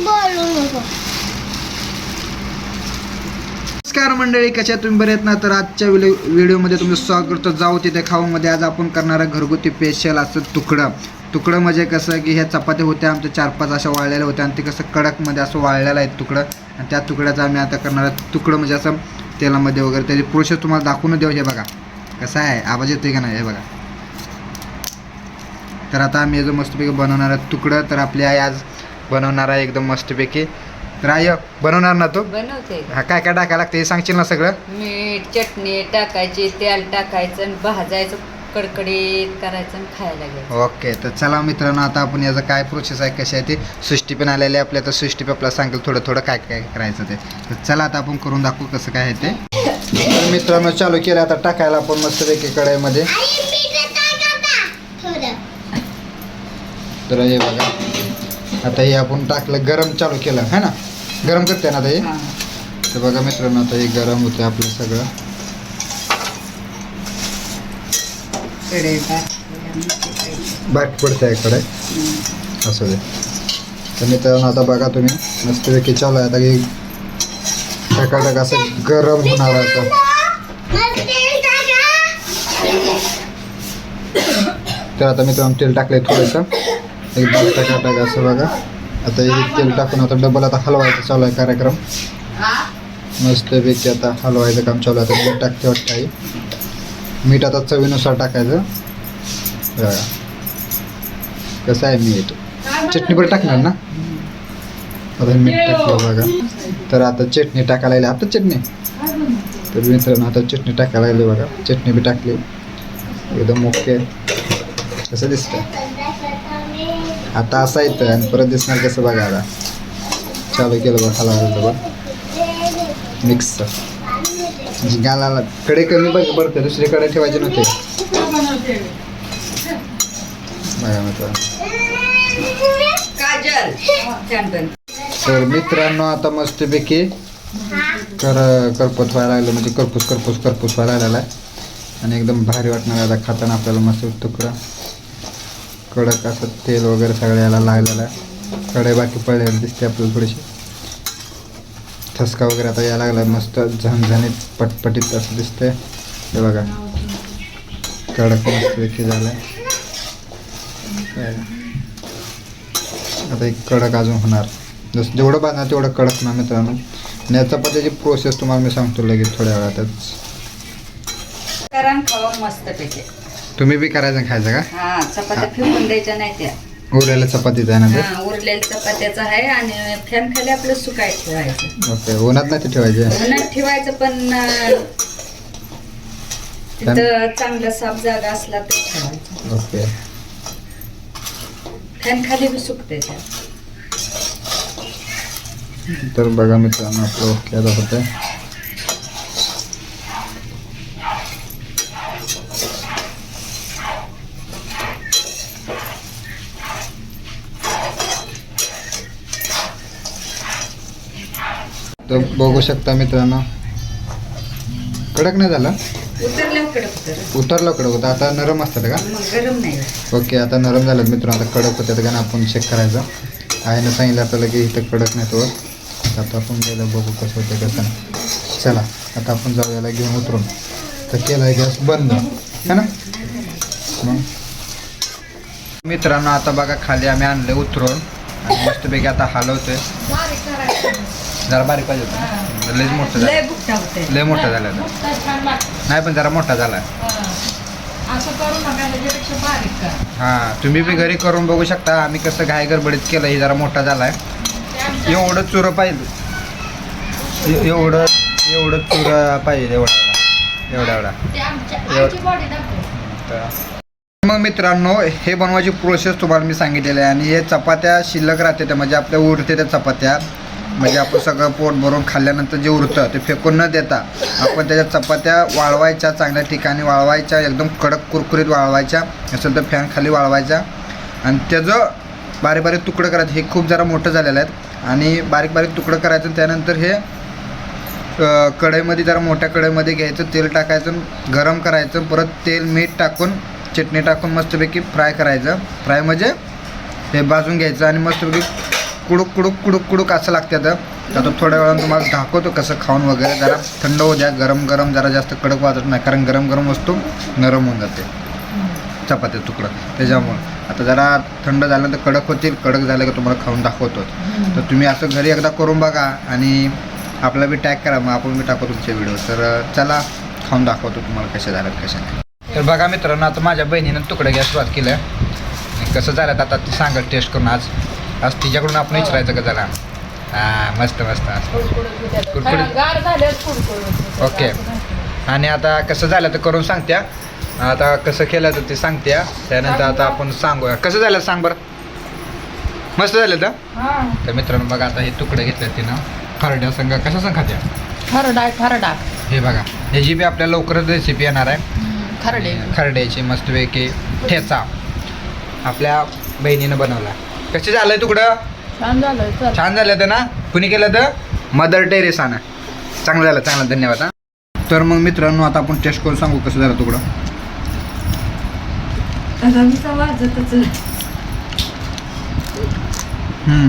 बोलू नको नमस्कार मंडळी कशा तुम्ही? बरे आहेत ना? तर आजच्या व्हिडिओ व्हिडिओमध्ये तुमचं स्वागत करतो. जाऊ तिथे खाऊमध्ये आज आपण करणार आहे घरगुती स्पेशल असं तुकडं. तुकडं म्हणजे कसं की ह्या चपात्या होत्या आमच्या चार पाच अशा वाळलेल्या होत्या आणि ते कसं कडकमध्ये असं वाळलेलं आहे तुकडं. आणि त्या तुकड्याचं आम्ही आता करणार आहे तुकडं म्हणजे असं तेलामध्ये वगैरे त्याची प्रोसेस तुम्हाला दाखवून देऊ. हे बघा कसं आहे? आवाज येतोय का नाही? हे बघा. तर आता आम्ही याचं मस्तपैकी बनवणार आहे तुकडं तर आपली आई आज बनवणार आहे एकदम मस्तपैकी. तर आई बनवणार ना तो? बनवते. हा काय काय टाकायला लागतं हे सांगशील ना सगळं? मीठ चटणी टाकायची तेल टाकायचं आणि भाजायचं कडकडीत करायचं आणि खायला घ्यायचं. ओके तर चला मित्रांनो आता आपण याचं काय प्रोसेस आहे कशी आहे ते? सृष्टी पण आलेली आहे आपल्या तर सृष्टी पण आपल्याला सांगेल थोडं थोडं काय काय करायचं ते. तर चला आता आपण करून दाखवू कसं काय आहे ते. तर मित्रांनो चालू केलं आता टाकायला आपण मस्तपैकी कढईमध्ये. तर हे बघा. आता हे आपण टाकलं गरम चालू केलं है ना? गरम करते ना आता हे. तर बघा मित्रांनो आता हे गरम होते आपलं सगळं. कढई टाकली. बारीक पडते आहे कढई असू दे. तर मित्रांनो आता बघा तुम्ही मस्तपैकी चालू आहे. आता हे टकाटक असं गरम होणार आता. मग तेल टाका तर आता मित्रांनो तेल टाकलंय थोडंसं. एकदम टकाटक असं बघा. आता हे तेल टाकून आता डबल आता हलवायचं चालू आहे कार्यक्रम. मस्तपैकी आता हलवायचं काम चालू आहे. आता मीठ टाकते वाटतं आहे मीठ आता चवीनुसार टाकायचं. बघा. कसं आहे मीठ? चटणी पण टाकणार ना? आता मीठ टाकलं बघा. तर आता चटणी टाकायला लागली. आता चटणी. तर मित्रांनो आता चटणी टाकायला लागली बघा. चटणी बी टाकली. एकदम ओके. कसं दिसतं आता असं येतं आणि परत दिसणार कसं बघा आता. चालू केलं बघा हलवायला बघ. मिक्स गालाला कडे कमी बघ बरं दुसरीकडे ठेवायचे नव्हते. बघा तर मित्रांनो आता मस्तपैकी कर करपत व्हायला लागलं म्हणजे करपूस करपूस करपूस व्हायला लागलेला आहे आणि एकदम भारी वाटणार आहे आता खाताना आपल्याला मस्त तुकडा कडक असं तेल वगैरे सगळ्याला लागलेलं आहे. कडे बाकी पडलेली दिसते आपल्याला थोडीशी ठसका वगैरे आता यायला लागला मस्त झणझणीत पटपटीत असं दिसते हे बघा. कडक मस्तपैकी झालं आता एक कडक अजून होणार. जसं जेवढं बांधणार तेवढं कडक ना मित्रांनो. आणि पण त्याची प्रोसेस तुम्हाला मी सांगतो लगेच थोड्या वेळातच. मस्त पैकी. तुम्ही बी करायचं खायचं का? हा चपात्या फेकून द्यायच्या नाही त्या. उरलेल्या चपातीचं आहे ना ते? हा उरलेल्या चपात्याचं आहे आणि फॅन खाली आपलं सुकाय ठेवायचं. ओके उन्हात नाही ते ठेवायचे? उन्हात ठेवायचं पण अं, तिथं चांगला साफ जागा असला तर ठेवायचं. ओके. फॅन खाली बी सुकते त्या. तर बघा मित्रांनो आपलं ओके आता होतं तर बघू शकता मित्रांनो. कडक नाही झालं? उतरल्या कडक तर उतरलं कडक होतं. आता नरम असतात का? मग गरम नाही होत. ओके आता नरम झालं मित्रांनो. आता कडक होत्यात का ना आपण चेक करायचं. आईनं सांगितलं आपल्याला की इथं कडक नाही तो आता आपण गेलं बघू कसं होतं कसं नाही चला आता आपण जाऊ याला घेऊन उतरून. तर केलं गॅस बंद. है ना? मग. मित्रांनो आता बघा खाली आम्ही आणले उतरून. आणि मस्तपैकी आता हलवतोय. जरा बारीक पाहिजे होतं लयच मोठं झालं. लय मोठा झाला आता. नाही पण जरा मोठा झाला. हां. तुम्ही बी घरी करून बघू शकता. आम्ही कसं घाय गडबडीत केलं हे जरा मोठा झाला आहे एवढं चुरं पाहिजे. एवढं एवढं चुरं पाहिजे एवढा एवढा. एवढा एवढा. मग मित्रांनो हे बनवायची प्रोसेस तुम्हाला मी सांगितलेली आहे. आणि हे चपात्या शिल्लक राहते त्या म्हणजे आपल्या उरते त्या चपात्या. म्हणजे आपण सगळं पोट भरून खाल्ल्यानंतर जे उरतं ते फेकून न देता आपण त्याच्या चपात्या वाळवायच्या चांगल्या ठिकाणी वाळवायच्या एकदम कडक कुरकुरीत वाळवायच्या. असेल तर फॅन खाली वाळवायच्या आणि त्याचं बारीक बारीक तुकडं करायचं. हे खूप जरा मोठं झालेलं आहेत आणि बारीक बारीक तुकडं करायचं त्यानंतर हे कढईमध्ये जरा मोठ्या कढईमध्ये घ्यायचं तेल टाकायचं गरम करायचं. परत तेल मीठ टाकून चटणी टाकून मस्तपैकी फ्राय करायचं. फ्राय म्हणजे हे भाजून घ्यायचं आणि मस्तपैकी कुडूक कुडूक कुडूक कुडूक असं लागतं आता थोड्या वेळानं तुम्हाला दाखवतो कसं खाऊन वगैरे. जरा थंड होऊ द्या गरम गरम जरा जास्त कडक वाजत नाही कारण गरम गरम वस्तू नरम होऊन जाते. चपाती तुकडं. त्याच्यामुळं. आता जरा थंड झालं तर कडक होतील कडक झालं की तुम्हाला खाऊन दाखवतो. तर तुम्ही असं घरी एकदा करून बघा आणि आपला बी टॅग करा. मग आपण बी टाकू तुमचे व्हिडिओ तर चला खाऊन दाखवतो तुम्हाला कसे झालं कसे नाही. तर बघा मित्रांनो आता माझ्या बहिणीनं तुकडं घ्यायला सुरुवात केलं. कसं झालं आता ती सांगत टेस्ट करून आज. आज तिच्याकडून आपण विचारायचं का जरा? हां मस्त मस्त कुरकुरीत. ओके. आणि आता कसं झालं तर करून सांगत्या. आता कसं केलं तर ते सांगत्या. त्यानंतर आता आपण सांगूया. कसं झालं सांग बरं? मस्त झालं तर? हा. तर मित्रांनो बघा आता हे तुकडे घेतले तिनं. खरड्या संघ कशा संघ खात्या खरडा खरडा. हे बघा. ह्याची बी आपल्याला लवकरच रेसिपी येणार आहे. खरडे. खरड्याची मस्तपैकी ठेचा आपल्या बहिणीनं बनवला. कसे झालंय तुकडं? छान झालं चल. छान झालं तर ना? कुणी केलं तर? मदर टेरेसानं. चांगलं झालं चांगलं. धन्यवाद हा. तर मग मित्रांनो आता आपण टेस्ट करून सांगू कसं झालं तुकडं. वाजतच हम्म.